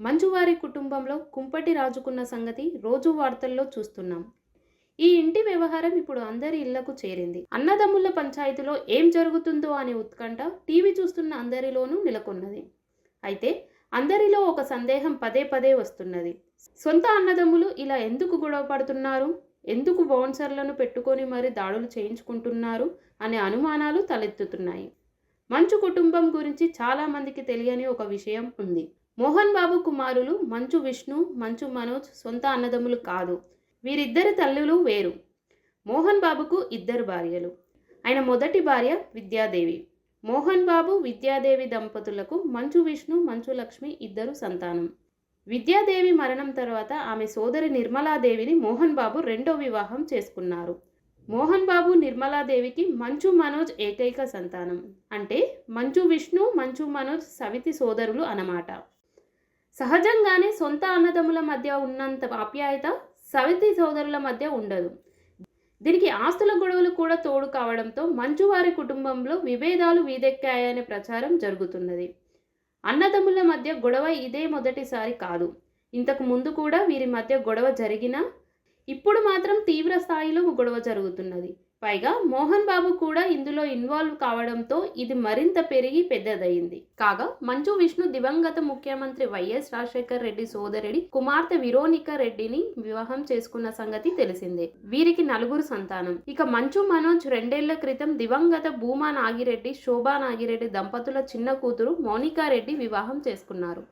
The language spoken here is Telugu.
మంజువారి కుటుంబంలో కుంపటి రాజుకున్న సంగతి రోజు వార్తల్లో చూస్తున్నాం. ఈ ఇంటి వ్యవహారం ఇప్పుడు అందరి ఇళ్ళకు చేరింది. అన్నదమ్ముల పంచాయతీలో ఏం జరుగుతుందో అనే ఉత్కంఠ టీవీ చూస్తున్న అందరిలోనూ నెలకొన్నది. అయితే అందరిలో ఒక సందేహం పదే పదే వస్తున్నది. సొంత అన్నదమ్ములు ఇలా ఎందుకు గొడవ పడుతున్నారు? ఎందుకు బౌన్సర్లను పెట్టుకొని మరి దాడులు చేయించుకుంటున్నారు? అనే అనుమానాలు తలెత్తుతున్నాయి. మంచు కుటుంబం గురించి చాలామందికి తెలియని ఒక విషయం ఉంది. మోహన్ బాబు కుమారులు మంచు విష్ణు మంచు మనోజ్ సొంత అన్నదమ్ములు కాదు. వీరిద్దరి తల్లులు వేరు. మోహన్ బాబుకు ఇద్దరు భార్యలు. ఆయన మొదటి భార్య విద్యాదేవి. మోహన్ బాబు విద్యాదేవి దంపతులకు మంచు విష్ణు మంచు లక్ష్మి ఇద్దరు సంతానం. విద్యాదేవి మరణం తర్వాత ఆమె సోదరి నిర్మలాదేవిని మోహన్ బాబు రెండో వివాహం చేసుకున్నారు. మోహన్ బాబు నిర్మలాదేవికి మంచు మనోజ్ ఏకైక సంతానం. అంటే మంచు విష్ణు మంచు మనోజ్ సవితి సోదరులు అన్నమాట. సహజంగానే సొంత అన్నదమ్ముల మధ్య ఉన్నంత ఆప్యాయత సవితి సోదరుల మధ్య ఉండదు. దీనికి ఆస్తుల గొడవలు కూడా తోడు కావడంతో మంచువారి కుటుంబంలో విభేదాలు వీదెక్కాయనే ప్రచారం జరుగుతున్నది. అన్నదమ్ముల మధ్య గొడవ ఇదే మొదటిసారి కాదు. ఇంతకు ముందు కూడా వీరి మధ్య గొడవ జరిగినా ఇప్పుడు మాత్రం తీవ్ర స్థాయిలో గొడవ జరుగుతున్నది. పైగా మోహన్ బాబు కూడా ఇందులో ఇన్వాల్వ్ కావడంతో ఇది మరింత పెరిగి పెద్దదయింది కాగా మంచు విష్ణు దివంగత ముఖ్యమంత్రి వైఎస్ రాజశేఖర్ రెడ్డి సోదరుడి కుమార్తె విరోనిక రెడ్డిని వివాహం చేసుకున్న సంగతి తెలిసిందే. వీరికి నలుగురు సంతానం. ఇక మంచు మనోజ్ రెండేళ్ళ క్రితం దివంగత భూమా నాగిరెడ్డి శోభా నాగిరెడ్డి దంపతుల చిన్న కూతురు మోనికా రెడ్డి వివాహం చేసుకున్నారు.